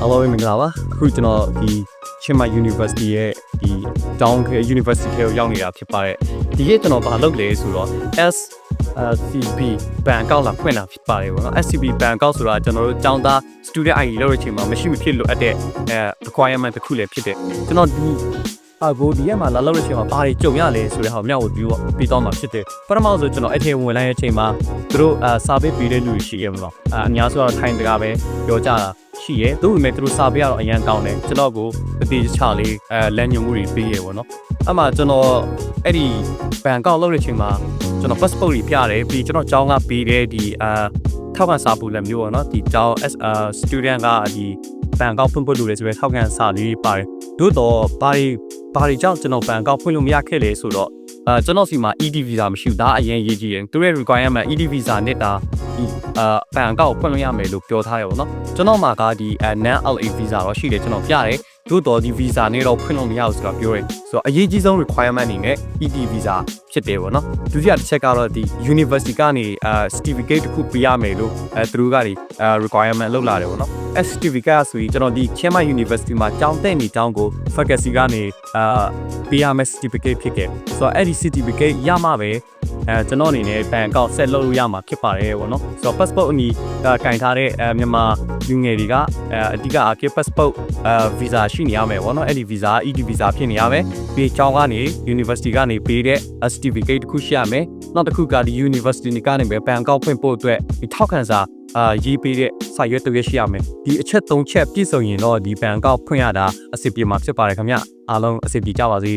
တော်မင်္ဂလာပါအခုကျွန်တော်ဒီချင်းမိုင် University ရဲ့ဒီ Down University ထဲကိုရောက်နေတာဖြစ်ပါတယ်ဒီနေ့ကျွန်တော်ဘာလုပ်လဲဆိုတော့ S SCB ဘန်ကောက်လာဖွင့်တာဖြစ်ပါတယ်ပေါ့နော် SCB ဘန်ကောက်ဆိုတာကျွန်တော်တို့ကျောင်းသား student ID လို့ရချိန်မှာမရှိမဖြစ်လို့အပ်တဲ့အဲ requirement တစ်ခုလည်းဖြစ်တယ်ကျွန်တော်ဒီအကိုဒီရက်မှာလာလို့ရချိန်မှာဘာတွေကြုံရလဲဆိုတဲ့ဟာကိုမျှဝေပြီးတော့ပြီးတော့မှာဖြစ်တယ်ပထမဆုံးကျွန်တော်အထင်ဝင်လိုက်တဲ့အချိန်မှာသူတို့အဲစာပေးပေးတဲ့လူတွေရှိရမှာအအများစုကတော့ထိုင်းတကားပဲပြောကြတာ ရှိရဲသူ့ပေမဲ့သူတို့စာပေးရတော့အရန်ကောင်းတယ်ကျွန်တော်ကိုအသေးချလေးအဲလမ်းညွှန်မှုတွေပေးရပေါ့နော်အမှကျွန်တော်အဲ့ဒီဘန်ကောက်လောက်တဲ့ချိန်မှာကျွန်တော် passport တွေပြတယ်ပြီးကျွန်တော်ကျောင်းကပေးတဲ့ဒီအာထောက်ခံစာပူလည်းမျိုးပေါ့နော်ဒီကျောင်း S student ကဒီဘန်ကောက်ဖွင့်ဖို့လိုတယ်ဆိုရဲထောက်ခံစာလေးပါတယ်တို့တော့ဘာတွေဘာတွေကြောင့်ကျွန်တော်ဘန်ကောက်ဖွင့်လို့မရခဲ့လေဆိုတော့အာကျွန်တော်စီမှာ ED visa မရှိဘူးဒါအရင်ရေးကြည့်ရင်သူရဲ့ requirement ED visa နဲ့တာဒီ အာဘန်ကောက်ဖွင့်လို့ရမယ်လို့ပြောထားရပါတော့ကျွန်တော်မှာကဒီ non LA visa တော့ရှိတယ်ကျွန်တော်ပြတယ်တို့တော့ဒီ visa နဲ့တော့ဖွင့်လို့မရဘူးဆိုတော့ပြောရဲဆိုတော့အရေးကြီးဆုံး requirement အနေနဲ့ ED visa ဖြစ်တယ်ပေါ့နော်ဒုတိယတစ်ချက်ကတော့ဒီ university ကနေအာ certificate တစ်ခုပေးရမယ်လို့အဲသူတို့ကနေအာ requirement လုပ်လာတယ်ပေါ့နော် S certificate ဆိုရင်ကျွန်တော်ဒီ Chiang University မှာကျောင်းတက်နေတောင်းကို faculty ကနေအာပေးရမယ် certificate ဖြစ်ခဲ့ဆိုတော့အဲ့ဒီ certificate ရမှပဲ အဲကျွန်တော်အနေနဲ့ဘန်ကောက်ဆက်လုပ်လို့ရမှာဖြစ်ပါတယ်ပေါ့နော်ဆိုတော့ passport အနီးကင်ထားတဲ့အဲမြန်မာလူငယ်တွေကအဲအဓိကအက passport အဲ visa ရှိနေရမယ်ပေါ့နော်အဲ့ဒီ visa ED visa ဖြစ်နေရမယ်ပြီးကျောင်းကနေ university ကနေပေးတဲ့ certificate တစ်ခုရှိရမယ်နောက်တစ်ခုကဒီ university ကနေပဲဘန်ကောက်ဖွင့်ဖို့အတွက်ဒီထောက်ခံစာအာရေးပေးတဲ့စာရွက်တစ်ရွက်ရှိရမယ်ဒီအချက်၃ချက်ပြည့်စုံရင်တော့ဒီဘန်ကောက်ဖွင့်ရတာအဆင်ပြေမှာဖြစ်ပါတယ်ခင်ဗျအားလုံးအဆင်ပြေကြပါစေ